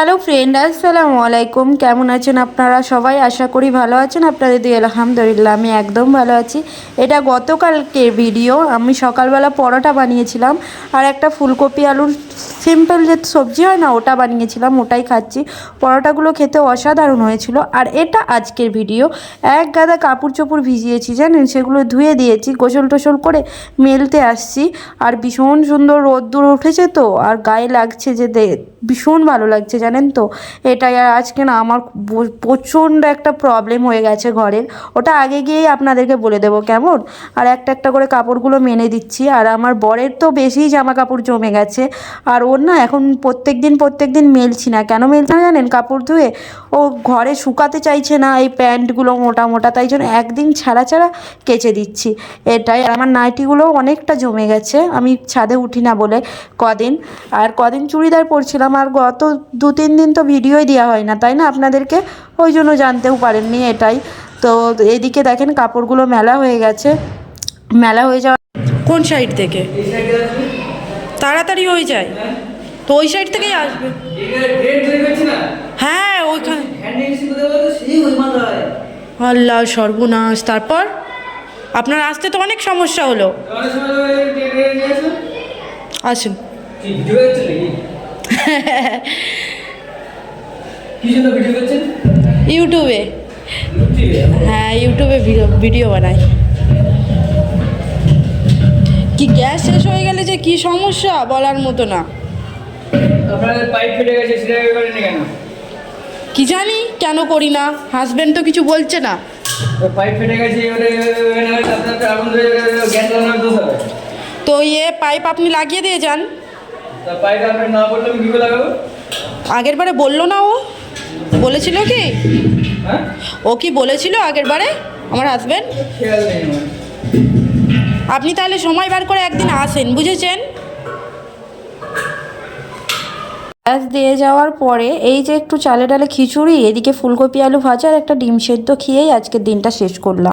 Hello friend আসসালামু আলাইকুম। কেমন আছেন আপনারা সবাই? আশা করি ভালো আছেন। আপনাদের দিয়ে আলহামদুলিল্লাহ, আমি একদম ভালো আছি। এটা গতকালকে ভিডিও আমি সকালবেলা পরোটা বানিয়েছিলাম। আর একটা ফুলকপি আলুর সিম্পল যে সবজি হয় না, ওটা বানিয়েছিলাম, ওটাই খাচ্ছি। পরোটাগুলো খেতে অসাধারণ হয়েছিল। আর এটা আজকের ভিডিও এক গাদা কাপড় চোপড় ভিজিয়েছি, জানেন? সেগুলো ধুয়ে দিয়েছি, গোসল টোসল করে মেলতে আসছি। আর ভীষণ সুন্দর রোদ্দুর উঠেছে তো, আর গায়ে লাগছে যে ভীষণ ভালো লাগছে, জানেন তো? এটাই আর আজকে না আমার প্রচণ্ড একটা প্রবলেম হয়ে গেছে ঘরের। ওটা আগে গিয়েই আপনাদেরকে বলে দেবো, কেমন? আর একটা একটা করে কাপড়গুলো মেনে দিচ্ছি। আর আমার বরের তো বেশিই জামা কাপড় জমে গেছে। আর ওর না এখন প্রত্যেক দিন প্রত্যেক দিন মেলছি না। কেন মেলছি না জানেন? কাপড় ধুয়ে ও ঘরে শুকাতে চাইছে না, এই প্যান্টগুলো মোটা মোটা, তাই জন্য একদিন ছাড়া ছাড়া কেচে দিচ্ছি। এটাই আমার নাইটিগুলো অনেকটা জমে গেছে। আমি ছাদে উঠি না বলে কদিন। আর কদিন চুড়িদার পরছিলাম আর গত দু, তিন দিন তো ভিডিওই দেওয়া হয় না, তাই না? আপনাদেরকে ওই জন্য জানতেও পারেননি এটাই। তো এদিকে দেখেন কাপড়গুলো মেলা হয়ে গেছে। মেলা হয়ে যাওয়া কোন সাইড থেকে? তাড়াতাড়ি হয়ে যায়। তো ওই সাইড থেকেই আসবে। হ্যাঁ ওইখানে। আল্লাহ, সর্বনাশ। তারপর? আপনার আসতে তো অনেক সমস্যা হলো। আসুন। ইউটিউবে। হ্যাঁ ইউটিউবে ভিডিও বানাই কি গ্যাস শেষ হয়ে গেলে যে কি সমস্যা বলার মতো না। আপনাদের পাইপ ফেটে গেছে সেটা করেনি কেন? কি জানি কেন করি না? হাজবেন্ড তো কিছু বলছে না। পাইপ ফেটে গেছে তো ইয়ে পাইপ আপনি লাগিয়ে দিয়ে যান। আগের বারে বলল না ও। বলেছিল কি? হ্যাঁ? ও কি বলেছিল আগের বারে? আমার আমার। আপনি তাহলে সময় বার করে একদিন আসেন বুঝেছেন? গ্যাস দিয়ে যাওয়ার পরে এই যে একটু চালে ডালে খিচুড়ি এদিকে ফুলকপি আলু ভাজা আর একটা ডিম সেদ্ধ খেয়েই আজকের দিনটা শেষ করলাম।